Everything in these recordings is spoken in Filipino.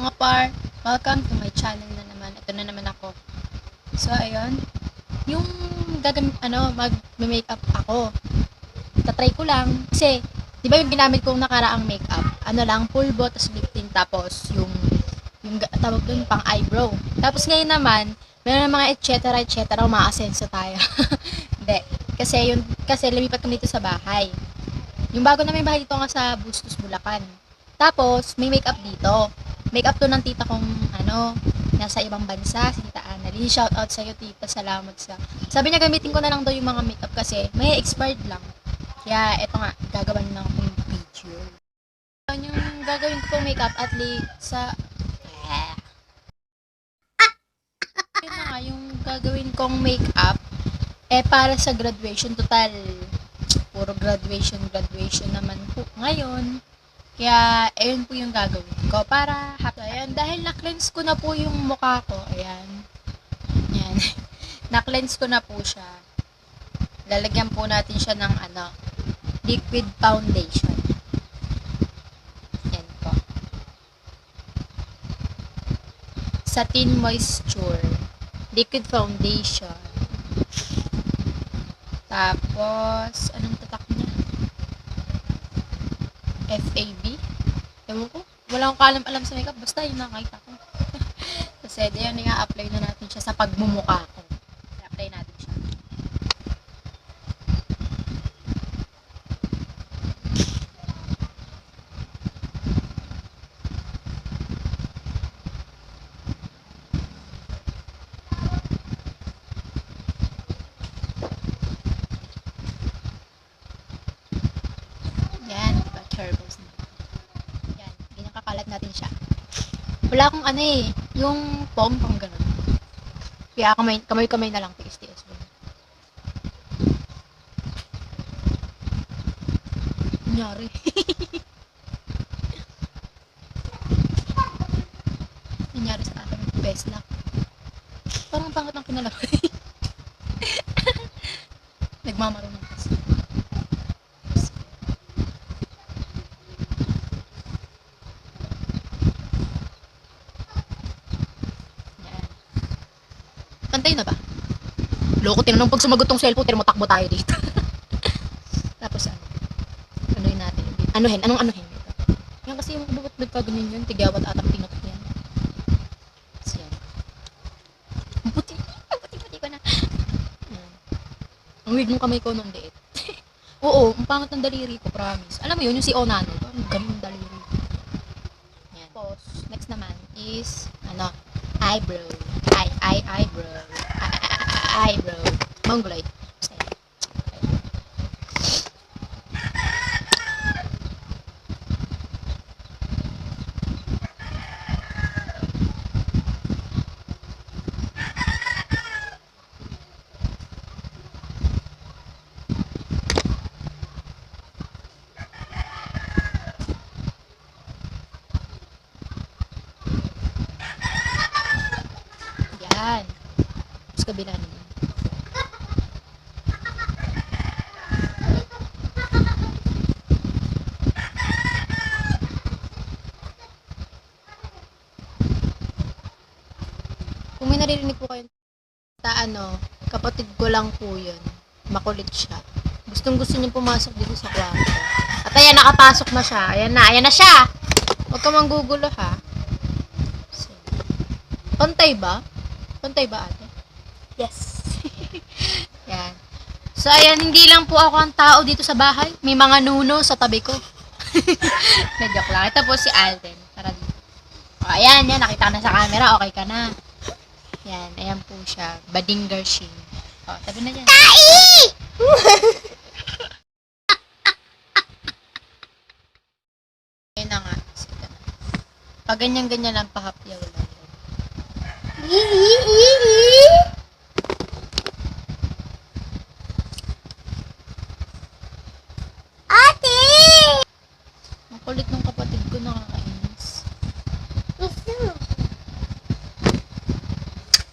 Mga par, welcome to my channel na naman. Ito na naman ako. So, ayun. Yung gagam ano, mag-makeup ako. Tatry ko lang. Kasi, di ba yung ginamit kong nakaraang makeup? Ano lang, pulbo, tapos lip tint, tapos yung, yung tawag dun, pang eyebrow. Tapos ngayon naman, meron mga et cetera, et cetera, umaasenso tayo. Hindi. Kasi yun, kasi lumipat kami dito sa bahay. Yung bago na may bahay dito nga sa Bustos, Bulacan. Tapos, may makeup dito. Makeup to ng tita kong, ano, nasa ibang bansa, si Tita Annalyn. Shout out sa'yo, tita. Salamat sa... Sabi niya, gamitin ko na lang daw yung mga makeup kasi may expired lang. Kaya, eto nga, gagawa niyo na ako yung video. Yun yung gagawin ko pong makeup at least sa... Yun na nga, yung gagawin kong makeup, eh, para sa graduation, total, puro graduation, graduation naman po ngayon. Kaya, ayun po yung gagawin ko. Para, happy. Ayan, dahil na-cleanse ko na po yung mukha ko. Ayan. Ayan. na-cleanse ko na po siya. Lalagyan po natin siya ng, ano, liquid foundation. Ayan po. Satin Moisture. Liquid foundation. Tapos, anong tatak niya? FAB. Ewan ko. Wala akong kalam-alam sa makeup. Basta yun nakakita ko. Kasi, yun nga, apply na natin siya sa pagmumukha ko. I-apply natin siya. Yan, diba? Turbos na. Yan, ganyan kakalat natin siya. Wala akong ano eh, yung pom, pang ganun. Kaya kamay, kamay-kamay na lang, tiis-tiis. Nangyari. Nangyari sa akin, best luck. Parang pangat ng kinalakay. Nagmamarunong kasi. Yan. Pantay na ba? Loko, tinanong pag sumagot tong cellphone, tira mo takbo tayo dito. Tapos ano? Anuhin natin. Anuhin? Anong anuhin? Yan kasi yung bubat pa ganyan yun. Tigawat atang tinot yan. Tapos yan. Ang puti-puti ko na. Yan. Ang weird ng kamay ko nung liit. Oo, ang pangit ng daliri ko, promise. Alam mo yun, yung si Onano. Ang ganun ng daliri. Yan. Tapos, next naman is, ano, eyebrow. eyebrow. Eyebrow. Mongoloid. Yan. Tapos kabila naman. Kung may naririnig po kayo ta ano, kapatid ko lang po yun. Makulit siya. Gustong gusto niya pumasok dito sa kwarto. At ayan, nakapasok na siya. Ayan na, ayan na siya! Huwag ka manggugulo ha. Pantay ba? Pantay ba ate? Yes. yan. So, ayan, hindi lang po ako ang tao dito sa bahay. May mga nuno sa tabi ko. Na-joke lang. Ito po si Alden. Tara dito. O, ayan, yan. Nakita na sa camera. Okay ka na. Yan, ayan po siya. Bading Garshing. O, tabi na dyan. Tai! Ayun na nga. Pag ganyan-ganyan lang, pahapyaw lang. Ate! Ang kulit ng kapatid ko nakakainis.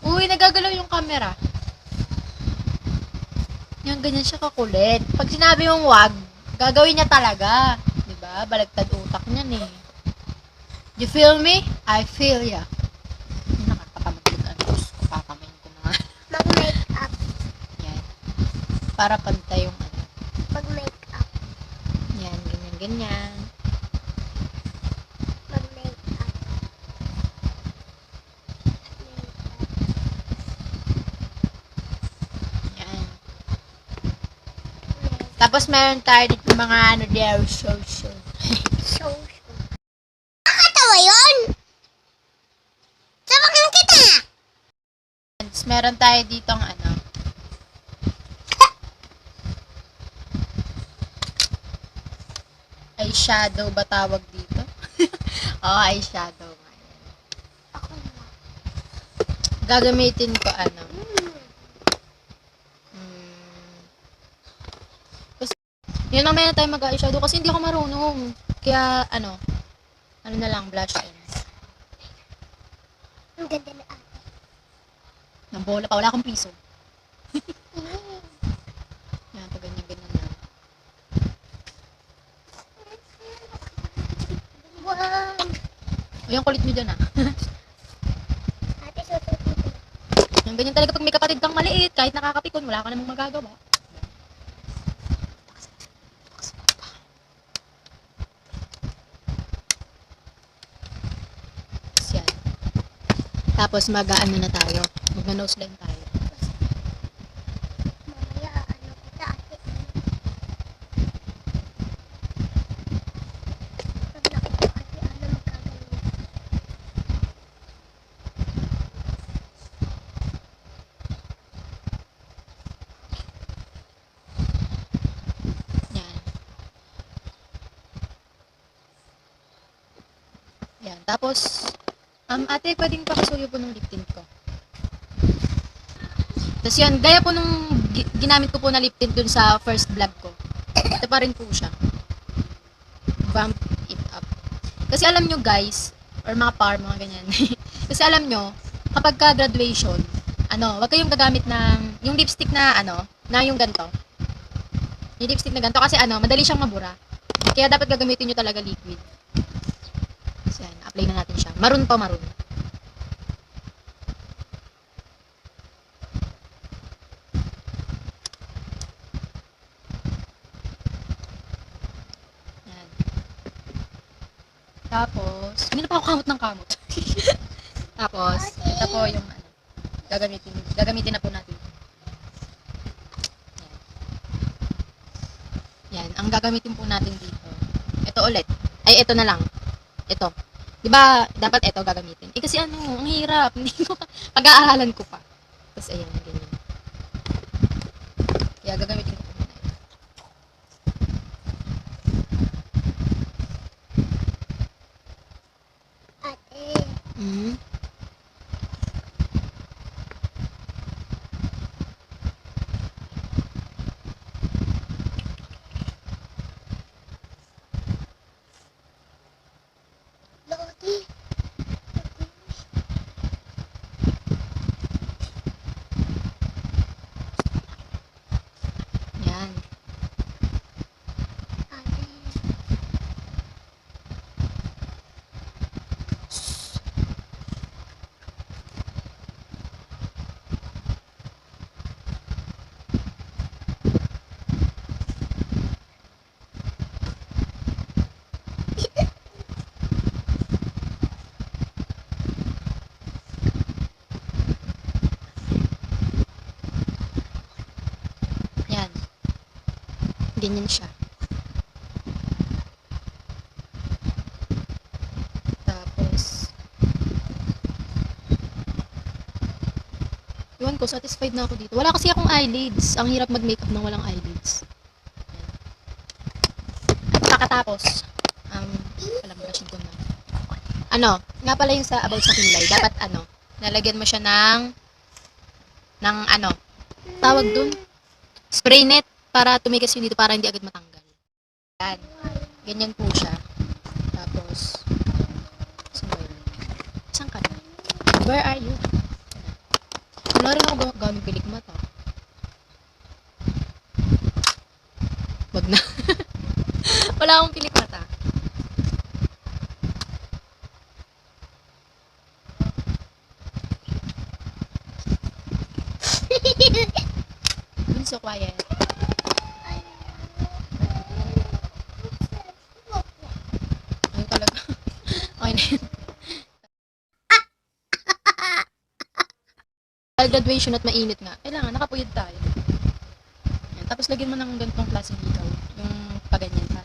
Uy, nagagalaw yung camera. Yung ganyan siya kakulit. Pag sinabi mong wag, gagawin niya talaga. 'Di ba? Balagtad utak niyan eh. You feel me? I feel ya. Yung nakakatamad ang Diyos ko, papamain ko na nga. Mag-makeup. Yan. Para pantay yung ano. Mag-makeup. Yan, ganyan, ganyan. Mag-makeup. Yan. Tapos meron tayo dito mga ano there, so, so. So, Nakatawa yun! Sabakan kita! Meron tayo ditong ano. Eyeshadow ba tawag dito? Oo, eyeshadow nga yan. Ako na. Gagamitin ko ano. Hmm. Mm, Kasi, yun ang na tayo mag-eyeshadow kasi hindi ako marunong. Kaya, ano, ano na lang, blush in. Ang ganda na ate. Nang bola pa, wala akong piso. Mm. Yan, to ganyan, ganyan na. Wow! O, yung kulit nyo dyan ah. Ate, susunod ko. Yung ganyan talaga pag may kapatid kang maliit, kahit nakakapikon, wala ka namang magagawa. Tapos mag-ano na tayo. Mag-nose line tayo. Mamaya, ano kita ate. Pag nakita ko ate, ano magkagaling. Yan. Yan. Tapos, um, ate, pwedeng pakisuyo po ng lip ko. Tapos yan, gaya po nung gi- ginamit ko po na lip tint dun sa first vlog ko. Ito pa rin po siya. Vamp it up. Kasi alam nyo guys, or mga par, mga ganyan. Kasi alam nyo, kapag ka graduation, ano, wag kayong gagamit ng, yung lipstick na, ano, na yung ganito. Yung lipstick na ganito kasi ano, madali siyang mabura. Kaya dapat gagamitin nyo talaga liquid. Yan, apply na natin siya. Maroon pa maroon. Yan. Tapos, hindi na pa ako kamot ng kamot. Tapos, ito po yung ano, gagamitin, gagamitin na po natin. Yan, ang gagamitin po natin dito. Ito ulit. Ay, ito na lang. Ito. 'Di ba dapat ito gagamitin? Eh kasi ano, ang hirap. Pag-aaralan ko pa. Tapos ayan, ganyan. Kaya gagamitin ko po muna ito. Ate, Mm. Lodi. Yan. Ate. Yan. Ganyan siya. Tapos, Iwan ko, satisfied na ako dito. Wala kasi akong eyelids. Ang hirap mag-makeup nang walang eyelids. Yan. Pakatapos, um, alam mo, ko na. Ano, nga pala yung sa about sa kilay. Dapat ano, nalagyan mo siya ng, ng ano, tawag dun, spray net para tumigas yun dito para hindi agad matanggal. Yan. Ganyan po siya. Tapos, saan ka na? Where are you? Wala rin ako ga- gamit pilik mata. Wag na. Wala akong pilik mata. Dun so quiet. Ayun talaga. okay na yun. Dahil graduation at mainit nga, kailangan nakapuyod tayo. Yan. Tapos lagyan mo ng ganitong klaseng hikaw. Yung paganyan para